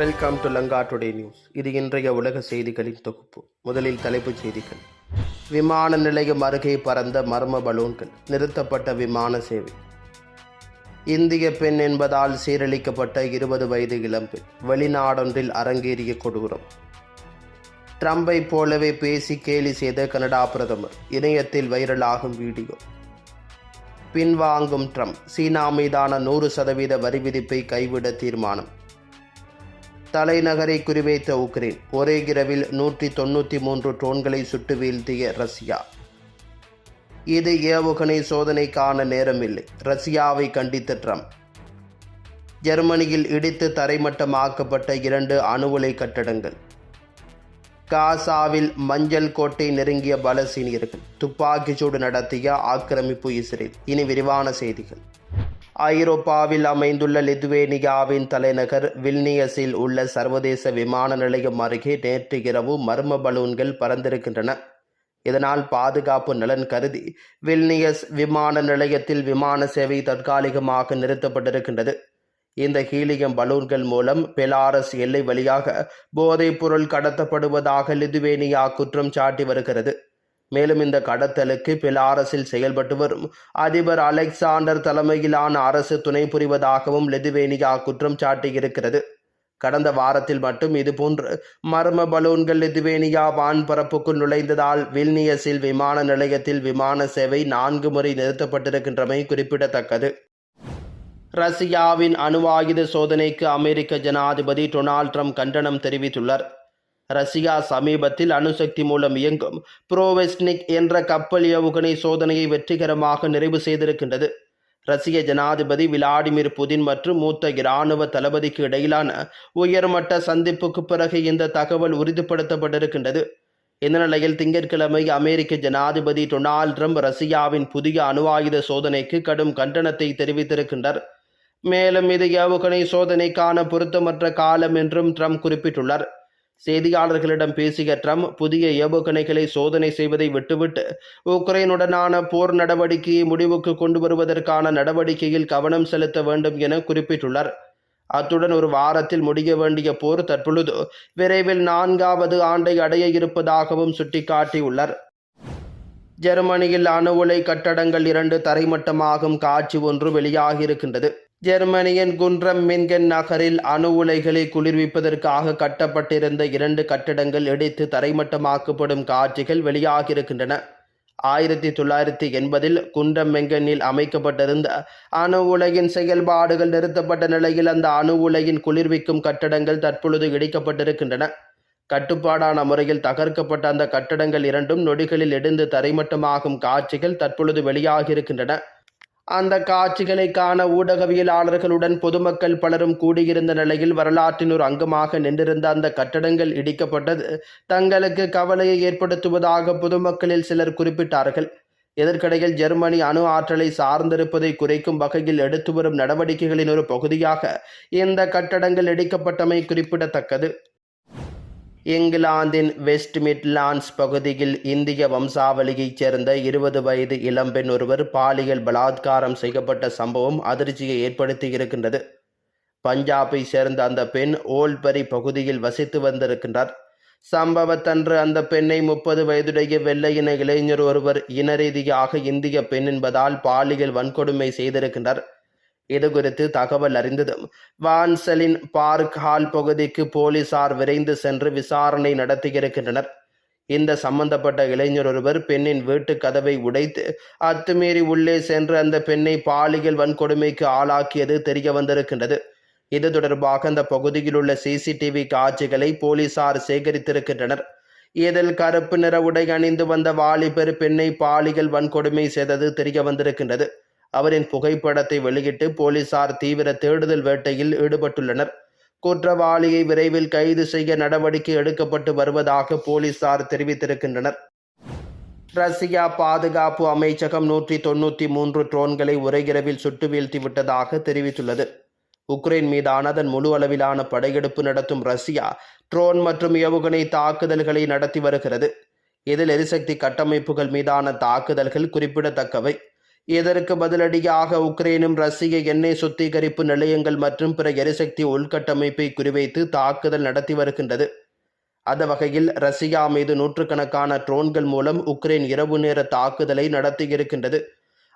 Welcome to Lanka today news இது இன்றைய உலக செய்திகளின் தொகுப்பு. முதலில் தலைப்புச் செய்திகள். விமான நிலையம் அருகே பறந்த மர்ம பலூன்கள். நிறுத்தப்பட்ட விமான சேவை. இந்திய பெண் என்பதால் சீரழிக்கப்பட்ட இருபது வயது இளம்பெண். வெளிநாடொன்றில் அரங்கேறிய கொடூரம். ட்ரம்பை போலவே பேசி கேலி செய்த கனடா பிரதமர். இணையத்தில் வைரலாகும் வீடியோ. பின்வாங்கும் ட்ரம்ப். சீனா மீதான நூறு சதவீத வரி விதிப்பை கைவிட தீர்மானம். தலைநகரை குறிவைத்த உக்ரைன் ஒரே இரவில் நூற்றி தொண்ணூற்றி மூன்று ட்ரோன்களை சுட்டு வீழ்த்திய ரஷ்யா. இது ஏவுகணை சோதனைக்கான நேரமில்லை. ரஷ்யாவை கண்டித்த ட்ரம்ப். ஜெர்மனியில் இடித்து தரைமட்டமாக்கப்பட்ட இரண்டு அணு உலை கட்டடங்கள். காசாவில் மஞ்சள் கோட்டை நெருங்கிய பலசீனியர்கள் துப்பாக்கிச்சூடு நடத்திய ஆக்கிரமிப்பு இஸ்ரேல். இனி விரிவான செய்திகள். ஐரோப்பாவில் அமைந்துள்ள லிதுவேனியாவின் தலைநகர் வில்னியஸில் உள்ள சர்வதேச விமான நிலையம் அருகே நேற்று இரவு மர்ம பலூன்கள் பறந்திருக்கின்றன. இதனால் பாதுகாப்பு நலன் கருதி வில்னியஸ் விமான நிலையத்தில் விமான சேவை தற்காலிகமாக நிறுத்தப்பட்டிருக்கின்றது. இந்த ஹீலியம் பலூன்கள் மூலம் பெலாரஸ் எல்லை வழியாக போதைப் பொருள் கடத்தப்படுவதாக லிதுவேனியா குற்றம் சாட்டி வருகிறது. மேலும் இந்த கடத்தலுக்கு பெலாரஸில் செயல்பட்டு வரும். அதிபர் அலெக்சாண்டர் தலைமையிலான அரசு துணை புரிவதாகவும் லெதுவேனியா குற்றம் சாட்டியிருக்கிறது. கடந்த வாரத்தில் மட்டும் இதுபோன்று மர்ம பலூன்கள் லிதுவேனியா வான்பரப்புக்குள் நுழைந்ததால் வில்னியஸில் விமான நிலையத்தில் விமான சேவை நான்கு முறை நிறுத்தப்பட்டிருக்கின்றமை குறிப்பிடத்தக்கது. ரஷ்யாவின் அணு ஆயுத சோதனைக்கு அமெரிக்க ஜனாதிபதி டொனால்ட் ட்ரம்ப் கண்டனம் தெரிவித்துள்ளார். ரஷ்யா சமீபத்தில் அணுசக்தி மூலம் இயங்கும் புரோவெஸ்னிக் என்ற கப்பல் ஏவுகணை சோதனையை வெற்றிகரமாக நிறைவு செய்திருக்கின்றது. ரஷ்ய ஜனாதிபதி விளாடிமிர் புதின் மற்றும் மூத்த இராணுவ தளபதிக்கு இடையிலான உயர்மட்ட சந்திப்புக்கு பிறகு இந்த தகவல் உறுதிப்படுத்தப்பட்டிருக்கின்றது. இந்த நிலையில் திங்கட்கிழமை அமெரிக்க ஜனாதிபதி டொனால்ட் ட்ரம்ப் ரஷ்யாவின் புதிய அணு ஆயுத சோதனைக்கு கடும் கண்டனத்தை தெரிவித்திருக்கின்றார். மேலும் இது ஏவுகணை சோதனைக்கான பொருத்தமற்ற காலம் என்றும் ட்ரம்ப் குறிப்பிட்டுள்ளார். செய்தியாளர்களிடம் பேசிய ட்ரம்ப் புதிய ஏவுகணைகளை சோதனை செய்வதை விட்டுவிட்டு உக்ரைனுடனான போர் நடவடிக்கையை முடிவுக்கு கொண்டு வருவதற்கான நடவடிக்கையில் கவனம் செலுத்த வேண்டும் என குறிப்பிட்டுள்ளார். அத்துடன் ஒரு வாரத்தில் முடிய வேண்டிய போர் தற்பொழுது விரைவில் நான்காவது ஆண்டை அடைய இருப்பதாகவும் சுட்டிக்காட்டியுள்ளார். ஜெர்மனியில் அணு உலை கட்டடங்கள் இரண்டு தரைமட்டமாகும் காட்சி ஒன்று வெளியாகியிருக்கின்றது. ஜெர்மனியின் குன்றம் மின்கன் நகரில் அணு உலைகளை குளிர்விப்பதற்காக கட்டப்பட்டிருந்த இரண்டு கட்டடங்கள் இடித்து தரைமட்டமாக்கப்படும் காட்சிகள் வெளியாகியிருக்கின்றன. ஆயிரத்தி தொள்ளாயிரத்தி எண்பதில் குன்றம் மெங்கனில் அமைக்கப்பட்டிருந்த அணு உலையின் செயல்பாடுகள் நிறுத்தப்பட்ட நிலையில் அந்த அணு உலையின் குளிர்விக்கும் கட்டடங்கள் தற்பொழுது இடிக்கப்பட்டிருக்கின்றன. கட்டுப்பாடான முறையில் தகர்க்கப்பட்ட அந்த கட்டடங்கள் இரண்டும் நொடிகளில் இடிந்து தரைமட்டமாகும் காட்சிகள் தற்பொழுது வெளியாகியிருக்கின்றன. அந்த காட்சிகளை காண ஊடகவியலாளர்களுடன் பொதுமக்கள் பலரும் கூடியிருந்த நிலையில் வரலாற்றின் ஒரு அங்கமாக நின்றிருந்த அந்த கட்டடங்கள் இடிக்கப்பட்டது. தங்களுக்கு கவலையை ஏற்படுத்துவதாக பொதுமக்களில் சிலர் குறிப்பிட்டார்கள். இதற்கிடையில் ஜெர்மனி அணு ஆற்றலை சார்ந்திருப்பதை குறைக்கும் வகையில் எடுத்து வரும் நடவடிக்கைகளின் ஒரு பகுதியாக இந்த கட்டடங்கள் இடிக்கப்பட்டமை குறிப்பிடத்தக்கது. இங்கிலாந்தின் வெஸ்ட் மிட்லாண்ட்ஸ் பகுதியில் இந்திய வம்சாவளியைச் சேர்ந்த இருபது வயது இளம்பெண் ஒருவர் பாலியல் பலாத்காரம் செய்யப்பட்ட சம்பவம் அதிர்ச்சியை ஏற்படுத்தியிருக்கின்றது பஞ்சாபை சேர்ந்த அந்த பெண் ஓல்பரி பகுதியில் வசித்து வந்திருக்கின்றார். சம்பவத்தன்று அந்த பெண்ணை முப்பது வயதுடைய வெள்ளையின இளைஞர் ஒருவர் இனரீதியாக இந்திய பெண் என்பதால் பாலியல் வன்கொடுமை செய்திருக்கின்றார். இது குறித்து தகவல் அறிந்ததும் வான்சலின் பார்க் ஹால் பகுதிக்கு போலீசார் விரைந்து சென்று விசாரணை நடத்தியிருக்கின்றனர். இந்த சம்பந்தப்பட்ட இளைஞர் ஒருவர் பெண்ணின் வீட்டு கதவை உடைத்து அத்துமீறி உள்ளே சென்று அந்த பெண்ணை பாலியல் வன்கொடுமைக்கு ஆளாக்கியது தெரிய வந்திருக்கின்றது. இது தொடர்பாக அந்த பகுதியில் உள்ள சிசிடிவி காட்சிகளை போலீசார் சேகரித்திருக்கின்றனர். இதில் கருப்பு நிற உடை அணிந்து வந்த வாலிபர் பெண்ணை பாலியல் வன்கொடுமை செய்தது தெரிய வந்திருக்கின்றது. அவரின் புகைப்படத்தை வெளியிட்டு போலீசார் தீவிர தேடுதல் வேட்டையில் ஈடுபட்டுள்ளனர். குற்றவாளியை விரைவில் கைது செய்ய நடவடிக்கை எடுக்கப்பட்டு வருவதாக போலீசார் தெரிவித்திருக்கின்றனர். ரஷ்யா பாதுகாப்பு அமைச்சகம் நூற்றி தொண்ணூற்றி மூன்று ட்ரோன்களை உரையிரவில் சுட்டு வீழ்த்தி விட்டதாக தெரிவித்துள்ளது. உக்ரைன் மீதான அதன் முழு அளவிலான படையெடுப்பு நடத்தும் ரஷ்யா ட்ரோன் மற்றும் ஏவுகணை தாக்குதல்களை நடத்தி வருகிறது. இதில் எரிசக்தி கட்டமைப்புகள் மீதான தாக்குதல்கள் குறிப்பிடத்தக்கவை. இதற்கு பதிலடியாக உக்ரைனும் ரஷ்ய எண்ணெய் சுத்திகரிப்பு நிலையங்கள் மற்றும் பிற எரிசக்தி உள்கட்டமைப்பை குறிவைத்து தாக்குதல் நடத்தி வருகின்றது. அந்த வகையில் ரஷ்யா மீது நூற்றுக்கணக்கான ட்ரோன்கள் மூலம் உக்ரைன் இரவு நேர தாக்குதலை நடத்தியிருக்கின்றது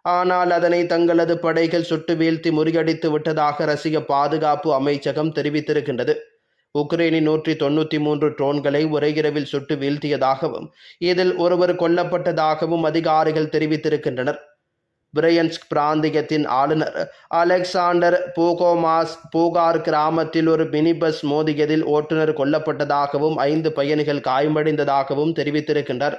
ஆனால் அதனை தங்களது படைகள் சுட்டு வீழ்த்தி முறியடித்து விட்டதாக ரஷ்ய பாதுகாப்பு அமைச்சகம் தெரிவித்திருக்கின்றது. உக்ரைனின் நூற்றி தொண்ணூற்றி மூன்று ட்ரோன்களை ஒரே இரவில் சுட்டு வீழ்த்தியதாகவும் இதில் ஒருவர் கொல்லப்பட்டதாகவும் அதிகாரிகள் தெரிவித்திருக்கின்றனர். பிரையன்ஸ்க் பிராந்தியத்தின் ஆளுநர் அலெக்சாண்டர் பூகோமாஸ் பூகார் கிராமத்தில் ஒரு மினி பஸ் மோதியதில் ஓட்டுநர் கொல்லப்பட்டதாகவும் ஐந்து பயணிகள் காயமடைந்ததாகவும் தெரிவித்திருக்கின்றனர்.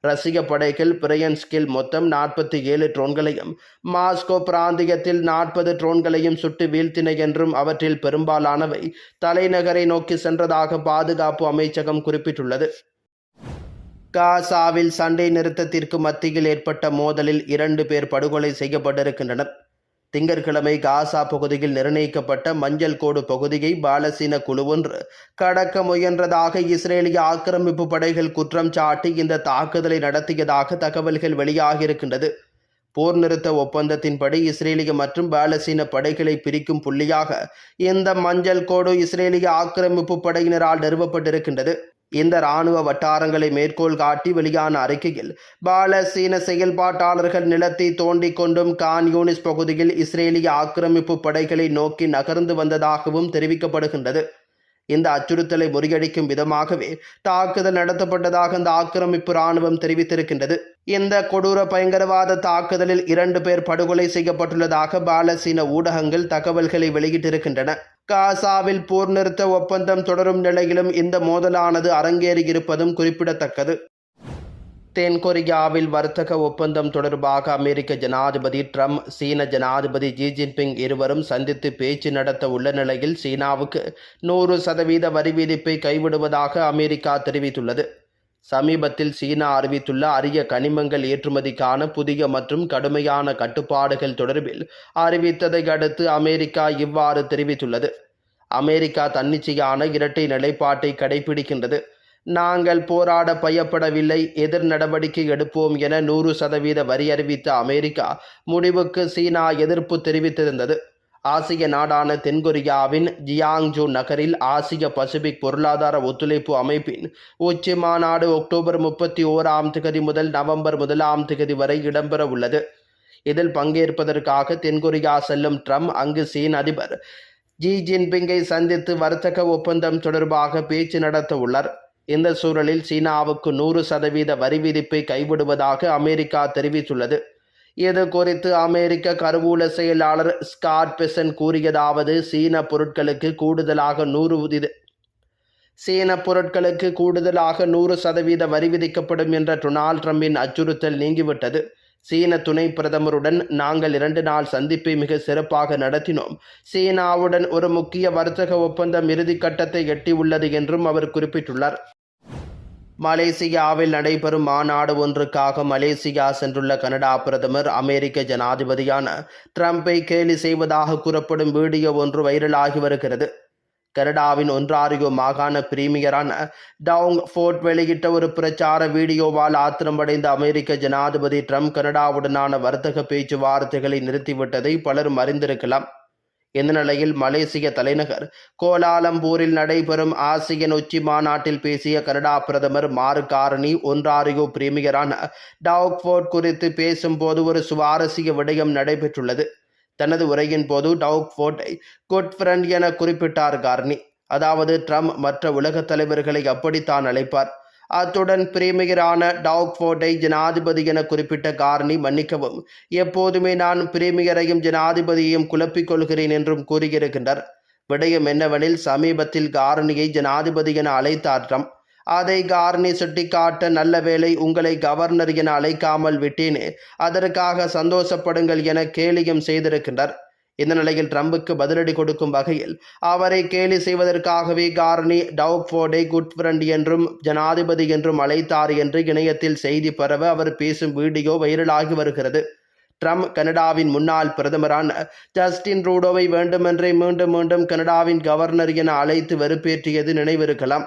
ரஷ்ய படைகள் பிரையன்ஸ்கில் மொத்தம் நாற்பத்தி ஏழு ட்ரோன்களையும் மாஸ்கோ பிராந்தியத்தில் நாற்பது ட்ரோன்களையும் சுட்டு வீழ்த்தின என்றும் அவற்றில் பெரும்பாலானவை தலைநகரை நோக்கி சென்றதாக பாதுகாப்பு அமைச்சகம் குறிப்பிட்டுள்ளது. காசாவில் சண்டை நிறுத்தத்திற்கு மத்தியில் ஏற்பட்ட மோதலில் இரண்டு பேர் படுகொலை செய்யப்பட்டிருக்கின்றனர். திங்கட்கிழமை காசா பகுதியில் நிர்ணயிக்கப்பட்ட மஞ்சள் கோடு பகுதியை பாலசீன குழு ஒன்று கடக்க முயன்றதாக இஸ்ரேலிய ஆக்கிரமிப்பு படைகள் குற்றம் சாட்டி இந்த தாக்குதலை நடத்தியதாக தகவல்கள் வெளியாகியிருக்கின்றது. போர் நிறுத்த ஒப்பந்தத்தின்படி இஸ்ரேலிய மற்றும் பாலசீன படைகளை பிரிக்கும் புள்ளியாக இந்த மஞ்சள் கோடு இஸ்ரேலிய ஆக்கிரமிப்பு படையினரால் நிறுவப்பட்டிருக்கின்றது. இந்த இராணுவ வட்டாரங்களை மேற்கோள் காட்டி வெளியான அறிக்கையில் பாலசீன செயல்பாட்டாளர்கள் நிலத்தை தோண்டிக் கொண்டும் கான் யூனிஸ் பகுதியில் இஸ்ரேலிய ஆக்கிரமிப்பு படைகளை நோக்கி நகர்ந்து வந்ததாகவும் தெரிவிக்கப்படுகின்றது. இந்த அச்சுறுத்தலை முறியடிக்கும் விதமாகவே தாக்குதல் நடத்தப்பட்டதாக இந்த ஆக்கிரமிப்பு இராணுவம் தெரிவித்திருக்கின்றது. இந்த கொடூர பயங்கரவாத தாக்குதலில் இரண்டு பேர் படுகொலை செய்யப்பட்டுள்ளதாக பாலசீன ஊடகங்கள் தகவல்களை வெளியிட்டிருக்கின்றன. காசாவில் போர் நிறுத்த ஒப்பந்தம் தொடரும் நிலையிலும் இந்த மோதலானது அரங்கேறியிருப்பதும் குறிப்பிடத்தக்கது. தென்கொரியாவில் வர்த்தக ஒப்பந்தம் தொடர்பாக அமெரிக்க ஜனாதிபதி ட்ரம்ப் சீன ஜனாதிபதி ஜி ஜின்பிங் இருவரும் சந்தித்து பேச்சு நடத்த உள்ள நிலையில் சீனாவுக்கு நூறு சதவீத வரி விதிப்பை கைவிடுவதாக அமெரிக்கா தெரிவித்துள்ளது. சமீபத்தில் சீனா அறிவித்துள்ள அரிய கனிமங்கள் ஏற்றுமதிக்கான புதிய மற்றும் கடுமையான கட்டுப்பாடுகள் தொடர்பில் அறிவித்ததை அடுத்து அமெரிக்கா இவ்வாறு தெரிவித்துள்ளது. அமெரிக்கா தன்னிச்சையான இரட்டை நிலைப்பாட்டை கடைபிடிக்கின்றது. நாங்கள் போராட பயப்படவில்லை எதிர் நடவடிக்கை எடுப்போம் என நூறு சதவீத வரி அறிவித்த அமெரிக்கா முடிவுக்கு சீனா எதிர்ப்பு தெரிவித்திருந்தது. ஆசிய நாடான தென்கொரியாவின் ஜியாங்ஜூ நகரில் ஆசிய பசிபிக் பொருளாதார ஒத்துழைப்பு அமைப்பின் உச்சி மாநாடு அக்டோபர் முப்பத்தி ஓராம் திகதி முதல் நவம்பர் முதலாம் திகதி வரை இடம்பெற உள்ளது. இதில் பங்கேற்பதற்காக தென்கொரியா செல்லும் ட்ரம்ப் அங்கு சீன அதிபர் ஜி ஜின்பிங்கை சந்தித்து வர்த்தக ஒப்பந்தம் தொடர்பாக பேச்சு நடத்த உள்ளார். இந்த சூழலில் சீனாவுக்கு நூறு சதவீத வரி விதிப்பை கைவிடுவதாக அமெரிக்கா தெரிவித்துள்ளது. இது குறித்து அமெரிக்க கருவூல செயலாளர் ஸ்காட் பெசன் கூறியதாவது சீன பொருட்களுக்கு கூடுதலாக நூறு சீன பொருட்களுக்கு கூடுதலாக நூறு சதவீத வரி விதிக்கப்படும் என்ற டொனால்ட் ட்ரம்பின் அச்சுறுத்தல் நீங்கிவிட்டது. சீன துணை பிரதமருடன் நாங்கள் இரண்டு நாள் சந்திப்பை மிக சிறப்பாக நடத்தினோம். சீனாவுடன் ஒரு முக்கிய வர்த்தக ஒப்பந்தம் இறுதிக்கட்டத்தை எட்டியுள்ளது என்றும் அவர் குறிப்பிட்டுள்ளார். மலேசியாவில் நடைபெறும் மாநாடு ஒன்றுக்காக மலேசியா சென்றுள்ள கனடா பிரதமர் அமெரிக்க ஜனாதிபதியான ட்ரம்பை கேலி செய்வதாக கூறப்படும் வீடியோ ஒன்று வைரலாகி வருகிறது. கனடாவின் ஒன்றாரியோ மாகாண பிரீமியரான டவுங் ஃபோர்ட் வெளியிட்ட ஒரு பிரச்சார வீடியோவால் ஆத்திரமடைந்த அமெரிக்க ஜனாதிபதி ட்ரம்ப் கனடாவுடனான வர்த்தக பேச்சுவார்த்தைகளை நிறுத்திவிட்டதை பலரும் அறிந்திருக்கலாம். இந்த நிலையில் மலேசிய தலைநகர் கோலாலம்பூரில் நடைபெறும் ஆசியன் உச்சி மாநாட்டில் பேசிய கனடா பிரதமர் மாறு காரணி ஒன்றாரியோ பிரீமியரான டவுக்ஃபோர்ட் குறித்து பேசும்போது ஒரு சுவாரஸ்ய விடயம் நடைபெற்றுள்ளது. தனது உரையின் போது டவுக்ஃபோர்ட்டை குட் ஃப்ரெண்ட் என குறிப்பிட்டார் கார்னி அதாவது ட்ரம்ப் மற்ற உலகத் தலைவர்களை அப்படித்தான் அழைப்பார். அத்துடன் பிரேமிகரான டாக்ஃபோர்டை ஜனாதிபதி என குறிப்பிட்ட கார்னி மன்னிக்கவும். எப்போதுமே நான் பிரேமிகரையும் ஜனாதிபதியையும் குழப்பிக் கொள்கிறேன் என்றும் கூறியிருக்கின்றார். விடயம் என்னவெனில் சமீபத்தில் காரணியை ஜனாதிபதி என அழைத்தாற்றம். அதை கார்னி சுட்டிக்காட்ட நல்ல வேளை உங்களை கவர்னர் என அழைக்காமல் விட்டேனே. அதற்காக சந்தோஷப்படுங்கள் என கேலியும் செய்திருக்கின்றார். இந்த நிலையில் ட்ரம்புக்கு பதிலடி கொடுக்கும் வகையில் அவரை கேலி செய்வதற்காகவே கார்னி டவுஃபோர்டை குட் ஃப்ரெண்ட் என்றும் ஜனாதிபதி என்றும் அழைத்தார் என்று இணையத்தில் செய்தி பரவ அவர் பேசும் வீடியோ வைரலாகி வருகிறது. ட்ரம்ப் கனடாவின் முன்னாள் பிரதமரான ஜஸ்டின் ரூடோவை வேண்டுமென்றே மீண்டும் மீண்டும் கனடாவின் கவர்னர் என அழைத்து வெறுப்பேற்றியது நினைவிருக்கலாம்.